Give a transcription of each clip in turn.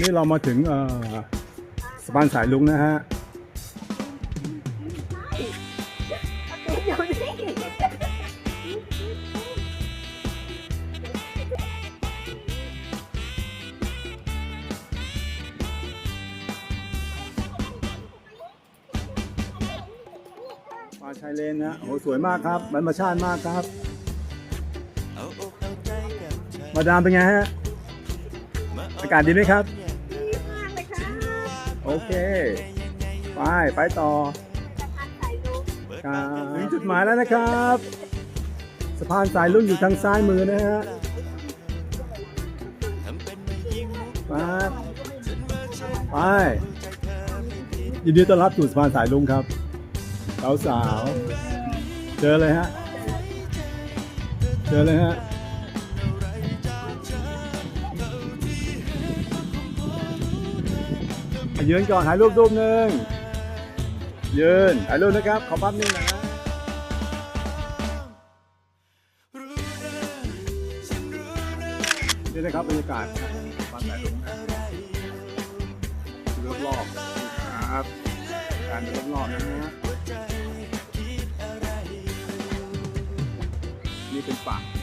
นี้เรามาถึงเอ่อสะพานสายลุงนะฮะอยู่นี่ป่าชายเลนนะโอ้โหสวยมากครับธรรมชาติมากครับ มาดามเป็นไงฮะ อากาศดีไหมครับ โอเค ไปไปต่อสะพานสายลุงครับถึงจุดหมายแล้วนะครับ สะพานสายลุงอยู่ทางซ้ายมือนะฮะมาไป ยินดีต้อนรับสู่สะพานสายลุงครับสาวสาวๆเจอเลยฮะ เจอเลยฮะ ยืนก่อนถ่ายรูปรูปหนึ่งยืนถ่ายรูปนะครับ ขอภาพนิ่งนะนี่นะครับบรรยากาศบ้านสายลุงนะดูรอบครับ การดูรอบๆนะฮะนี่เป็นฝั่ง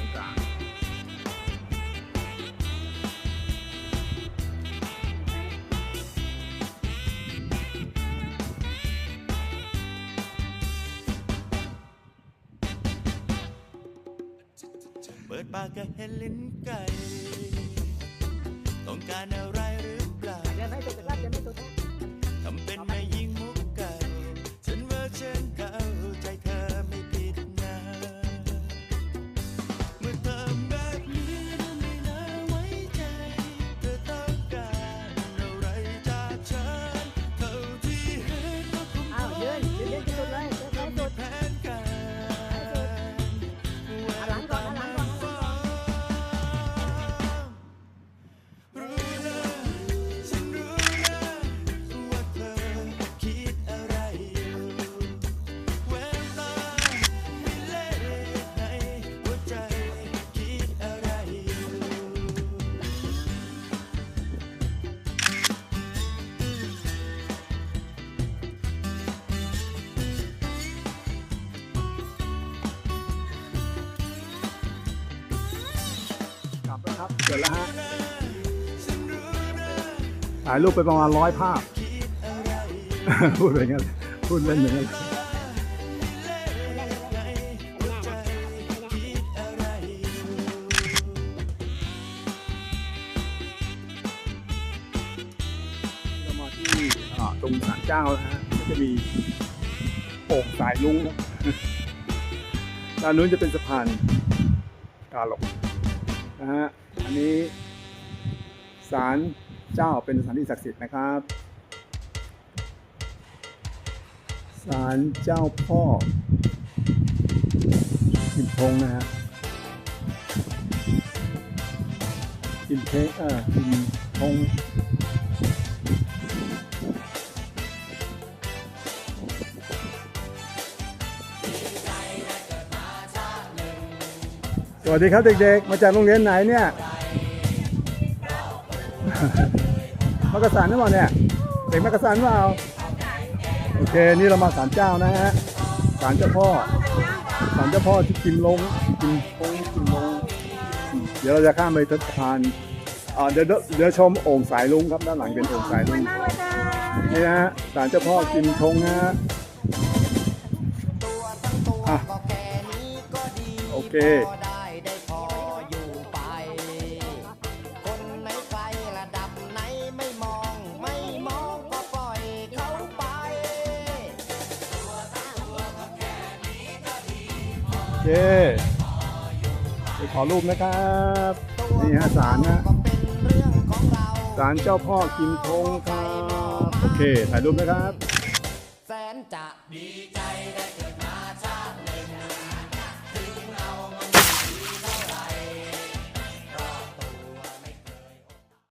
เปิดปากก็เห็นลิ้นไก่ ต้องการอะไรหรือเปล่าเดี๋ยวไม่สุ เสร็จแล้วฮะถ่ายรูปไปประมาณร้อยภาพ พูดไปงั้นพูดเล่นอย่างนั้นเรามาที่อ่าตรงศาลเจ้านะฮะก็จะมีโอ่งสายลุงนะด้านนู้นจะเป็นสะพานกาหลง นะฮะอันนี้ศาลเจ้าเป็นสถานที่ศักดิ์สิทธิ์นะครับศาลเจ้าพ่อกิมพงนะฮะกิมเพงเออกิมพง สวัสดีครับเด็กๆ มาจากโรงเรียนไหนเนี่ยมักกะสันหรือเปล่าเนี่ย เด็กมักกะสันเปล่าโอเค นี่เรามาศาลเจ้านะฮะศาลเจ้าพ่อศาลเจ้าพ่อที่กิมลงกิมพงกิมลง เดี๋ยวเราจะข้ามไปสะพานเดี๋ยวเดี๋ยวชมโอ่งสายลุงครับด้านหลังเป็นโอ่งสายลุงเลยค่ะนี่นะฮะศาลเจ้าพ่อกิมทงนะฮะโอเค เคไปขอรูปนะครับนี่ฮะศาลนะก็เป็นเรื่องของเราศาลเจ้าพ่อกิมทงครับโอเคถ่ายรูปนะครับ แสนจะดีใจได้